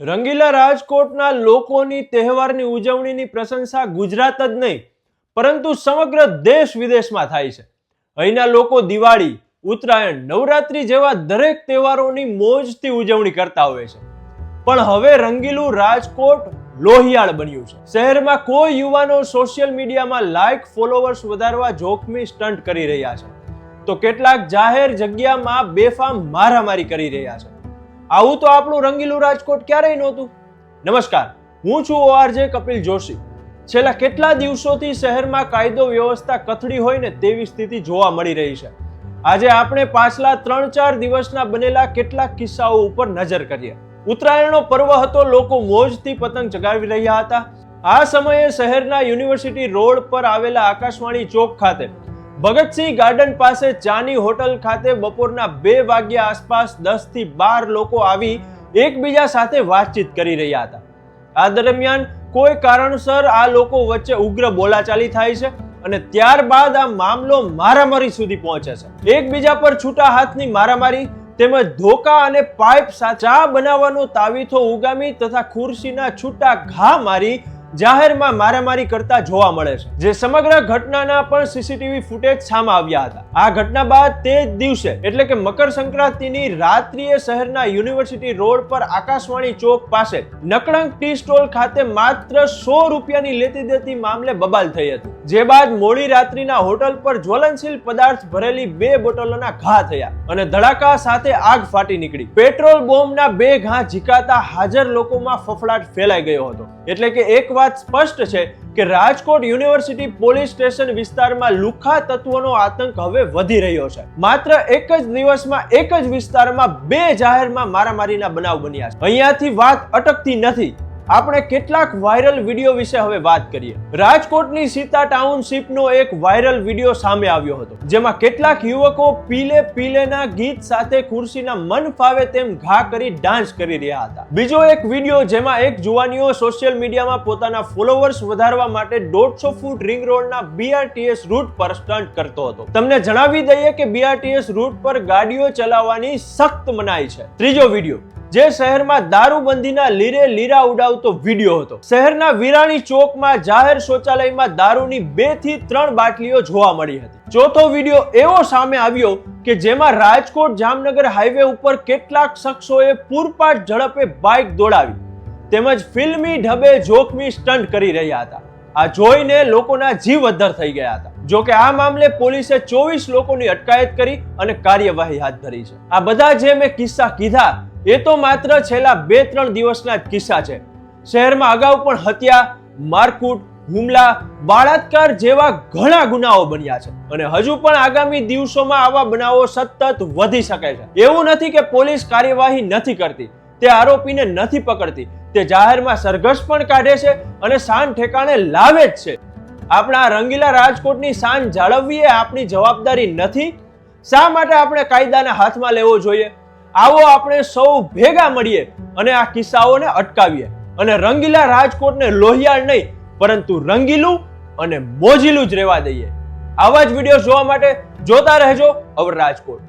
રંગીલા રાજકોટના લોકોની તહેવારની ઉજવણીની પ્રશંસા ગુજરાત જ નહીં, પરંતુ સમગ્ર દેશ વિદેશમાં થાય છે. અહીંના લોકો દિવાળી, ઉત્તરાયણ, નવરાત્રી જેવા દરેક તહેવારોની મોજથી ઉજવણી કરતા હોય છે. પણ હવે રંગીલું રાજકોટ લોહિયાળ બન્યું છે. શહેરમાં કોઈ યુવાનો સોશિયલ મીડિયામાં લાઇક ફોલોવર્સ વધારવા જોખમી સ્ટન્ટ કરી રહ્યા છે. તો કેટલાક જાહેર જગ્યામાં બેફામ મારામારી કરી રહ્યા છે. આવું તો આપણું રંગીલું રાજકોટ ક્યારેય નહોતું. નમસ્કાર, હું છું ઓઆરજે કપિલ જોશી. છેલ્લા કેટલા દિવસોથી શહેરમાં કાયદો વ્યવસ્થા કથળી હોય ને તેવી સ્થિતિ જોવા મળી રહી છે. આજે આપણે પાછલા ત્રણ ચાર દિવસના બનેલા કેટલાક કિસ્સાઓ ઉપર નજર કરીએ. ઉત્તરાયણનો પર્વ હતો, લોકો મોજથી પતંગ ચગાવી રહ્યા હતા. આ સમયે શહેરના યુનિવર્સિટી રોડ પર આવેલા આકાશવાણી ચોક ખાતે ભગતસિંહ ગાર્ડન પાસે ચાની હોટલ ખાતે બપોરના બે વાગ્યા આસપાસ દસથી બાર લોકો આવી એકબીજા સાથે વાતચીત કરી રહ્યા હતા. આ દરમિયાન કોઈ કારણસર આ લોકો વચ્ચે ઉગ્ર બોલાચાલી થાય છે અને ત્યારબાદ આ મામલો મારામારી સુધી પહોંચે છે. એકબીજા પર છૂટા હાથની મારામારી તેમજ ધોકા અને પાઇપ સાચા બનાવવાનો તાવીથો ઉગામી તથા ખુરશીના છૂટા ઘા મારી જાહેરમાં મારામારી કરતા જોવા મળે છે. જે સમગ્ર ઘટનાના પણ સીસીટીવી ફૂટેજ સામે આવ્યા હતા. આ ઘટના બાદ તે જ દિવસે, એટલે કે મકર સંક્રાંતિની રાત્રિએ શહેરના યુનિવર્સિટી રોડ પર આકાશવાણી ચોક પાસે નકળંક ટી સ્ટોલ ખાતે માત્ર સો રૂપિયાની લેતી દેતી મામલે બબાલ થઈ હતી. જે બાદ મોડી રાત્રિના હોટલ પર જ્વલનશીલ પદાર્થ ભરેલી બે બોટલોના ઘા થયા અને ધડાકા સાથે આગ ફાટી નીકળી. પેટ્રોલ બોમ્બના બે ઘા ઝીકાતા હાજર લોકોમાં ફફડાટ ફેલાઈ ગયો હતો. એટલે કે એક વાત સ્પષ્ટ છે કે રાજકોટ યુનિવર્સિટી પોલીસ સ્ટેશન વિસ્તારમાં લુખા તત્વોનો આતંક હવે વધી રહ્યો છે. માત્ર એક જ દિવસમાં એક જ વિસ્તારમાં બે જાહેરમાં મારામારીના બનાવ બન્યા છે. અહીંયાથી વાત અટકતી નથી. આપણે કેટલાક વાયરલ વીડિયો વિશે હવે વાત કરીએ. રાજકોટની સીતા ટાઉનશીપનો એક વાયરલ વીડિયો સામે આવ્યો હતો, જેમાં કેટલાક યુવકો પીલે પીલેના ગીત સાથે ખુરશીના મન ફાવે તેમ ઘા કરી ડાન્સ કરી રહ્યા હતા. બીજો એક વીડિયો જેમાં એક જુવાનીઓ સોશિયલ મીડિયામાં પોતાના ફોલોવર્સ વધારવા માટે દોઢસો ફૂટ રિંગ રોડના B R T S route પર સ્ટન્ટ કરતો હતો. તમને જણાવી દઈએ કે બીઆરટીએસ રૂટ પર ગાડીઓ ચલાવવાની સખ્ત મનાઈ છે. ત્રીજો વીડિયો જે શહેરમાં દારૂબંધીના લીરે લીરા ઉડાવતો વીડિયો હતો. શહેરના વિરાણી ચોકમાં જાહેર શૌચાલયમાં દારૂની બેથી ત્રણ બાટલીઓ જોવા મળી હતી. ચોથો વીડિયો એવો સામે આવ્યો કે જેમાં રાજકોટ જામનગર હાઈવે ઉપર કેટલાક શખ્સોએ પૂરપાટ ઝડપે બાઇક દોડાવી તેમજ ફિલ્મી ઢબે જોખમી સ્ટન્ટ કરી રહ્યા હતા. આ જોઈને લોકોના જીવ અદ્ધર થઈ ગયા હતા. જો કે આ મામલે પોલીસે ચોવીસ લોકોની અટકાયત કરી અને કાર્યવાહી હાથ ધરી છે. આ બધા જે મેં કિસ્સા કીધા એ તો માત્ર છેલ્લા બે ત્રણ દિવસના જ કિસ્સા છે. શહેરમાં અગાઉ પણ હત્યા, મારકૂટ, હુમલા, બળાત્કાર જેવા ઘણા ગુનાઓ બન્યા છે અને હજુ પણ આગામી દિવસોમાં આવા બનાવો સતત વધી શકે છે. એવું નથી કે પોલીસ કાર્યવાહી નથી કરતી, તે આરોપીને નથી પકડતી, તે જાહેરમાં સરઘસ પણ કાઢે છે અને શાન ઠેકાણે લાવે જ છે. આપણા રંગીલા રાજકોટની શાન જાળવવી એ આપણી જવાબદારી નથી? શા માટે આપણે કાયદાના હાથમાં લેવો જોઈએ? આવો આપણે સૌ ભેગા મળીએ અને આ કિસ્સાઓને અટકાવીએ. અને રંગીલા રાજકોટને લોહિયાળ નહીં, પરંતુ રંગીલું અને મોજીલું જ રહેવા દઈએ. આવા જ વીડિયો જોવા માટે જોતા રહેજો અવર રાજકોટ.